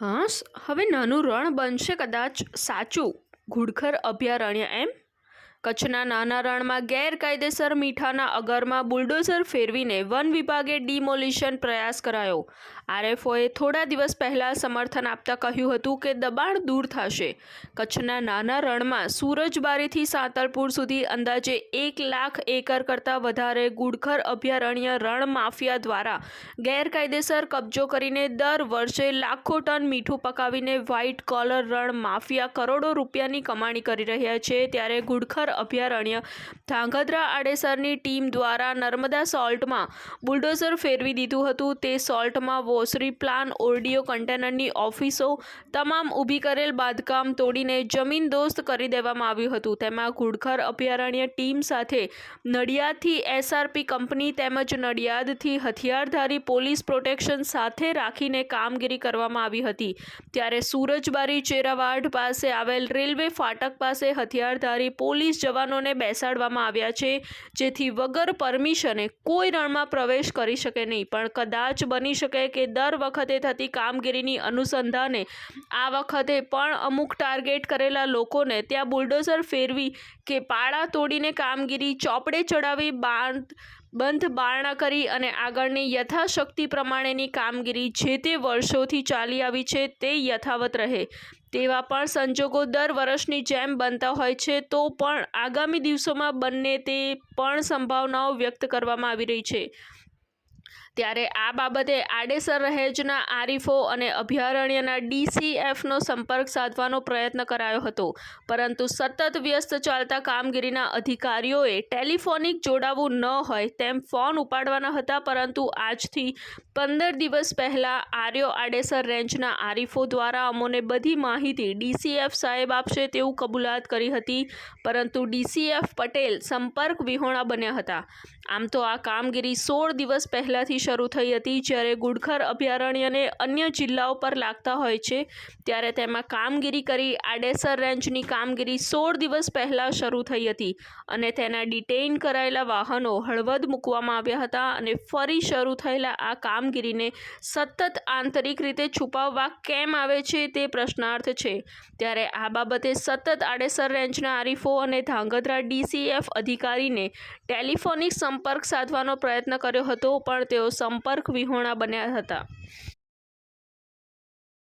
હાશ હવે નાનું રણ બનશે કદાચ સાચું. ઘુડખર અભયારણ્ય એમ? કચ્છના નાના રણમાં ગેરકાયદેસર મીઠાના અગરમાં બુલડોઝર ફેરવીને વન વિભાગે ડિમોલિશન પ્રયાસ કરાયો. આરએફઓએ થોડા દિવસ પહેલાં સમર્થન આપતા કહ્યું હતું કે દબાણ દૂર થશે. કચ્છના નાના રણમાં સુરજબારીથી સાંતલપુર સુધી અંદાજે એક લાખ એકર કરતાં વધારે ગુડખર અભયારણ્ય રણ માફિયા દ્વારા ગેરકાયદેસર કબજો કરીને દર વર્ષે લાખો ટન મીઠું પકાવીને વ્હાઇટ કોલર રણ માફિયા કરોડો રૂપિયાની કમાણી કરી રહ્યા છે, ત્યારે ગુડખર અભયારણ્ય. ધાંગધ્રા આડેસરની ટીમ દ્વારા નર્મદા સોલ્ટમાં બુલડોઝર ફેરવી દીધું હતું. તે સોલ્ટમાં વોસરી પ્લાન, ઓરડીઓ કન્ટેનરની ઓફિસો તમામ ઊભી કરેલ બાંધકામ તોડીને જમીન દોસ્ત કરી દેવામાં આવ્યું હતું. તેમાં ઘુડખર અભયારણ્ય ટીમ સાથે નડિયાદથી એસઆરપી કંપની તેમજ નડિયાદથી હથિયારધારી પોલીસ પ્રોટેક્શન સાથે રાખીને કામગીરી કરવામાં આવી હતી. ત્યારે સુરજબારી ચેરાવાડ પાસે આવેલ રેલવે ફાટક પાસે હથિયારધારી પોલીસ જવાનોને બેસાડવામાં આવ્યા છે, જેથી વગર પરમિશને કોઈ રણમાં પ્રવેશ કરી શકે નહીં. પણ કદાચ બની શકે કે દર વખતે થતી કામગીરીની અનુસંધાને આ વખતે પણ અમુક ટાર્ગેટ કરેલા લોકોને ત્યાં બુલડોઝર ફેરવી કે પાળા તોડીને કામગીરી ચોપડે ચડાવી બાંધ બંધ બારણા કરી અને આગળની યથાશક્તિ પ્રમાણેની કામગીરી જે તે વર્ષોથી ચાલી આવી છે તે યથાવત રહે. તેવા પણ સંજોગો દર વર્ષની જેમ બનતા હોય છે તો પણ આગામી દિવસોમાં બંને તે પણ સંભાવનાઓ વ્યક્ત કરવામાં આવી રહી છે. ત્યારે આ બાબતે આડેસર રહેજના આરીફો અને અભયારણ્યના ડીસીએફનો સંપર્ક સાધવાનો પ્રયત્ન કરાયો હતો. પરંતુ સતત વ્યસ્ત ચાલતા કામગીરીના અધિકારીઓએ ટેલિફોનિક જોડાવું ન હોય તેમ ફોન ઉપાડવાના હતા, પરંતુ આજથી પંદર દિવસ પહેલાં આર્યો આડેસર રેન્જના આરીફો દ્વારા અમોને બધી માહિતી ડીસીએફ સાહેબ આપશે તેવું કબૂલાત કરી હતી, પરંતુ ડીસીએફ પટેલ સંપર્ક વિહોણા બન્યા હતા. આમ તો આ કામગીરી સોળ દિવસ પહેલાંથી શરૂ થઈ હતી જ્યારે ગુડખર અભયારણ્યને અન્ય જિલ્લાઓ પર લાગતા હોય છે. ત્યારે તેમાં કામગીરી કરી આડેસર રેન્જની કામગીરી સોળ દિવસ પહેલાં શરૂ થઈ હતી અને તેના ડિટેઇન કરાયેલા વાહનો હળવદ મૂકવામાં આવ્યા હતા અને ફરી શરૂ થયેલા આ કામગીરીને સતત આંતરિક રીતે છુપાવવા કેમ આવે છે તે પ્રશ્નાર્થ છે. ત્યારે આ બાબતે સતત આડેસર રેન્જના આરીફો અને ધાંગધ્રા ડીસીએફ અધિકારીને ટેલિફોનિક સંપર્ક સાધવાનો પ્રયત્ન કર્યો હતો પણ તેઓ સંપર્ક વિહોણા બન્યા હતા.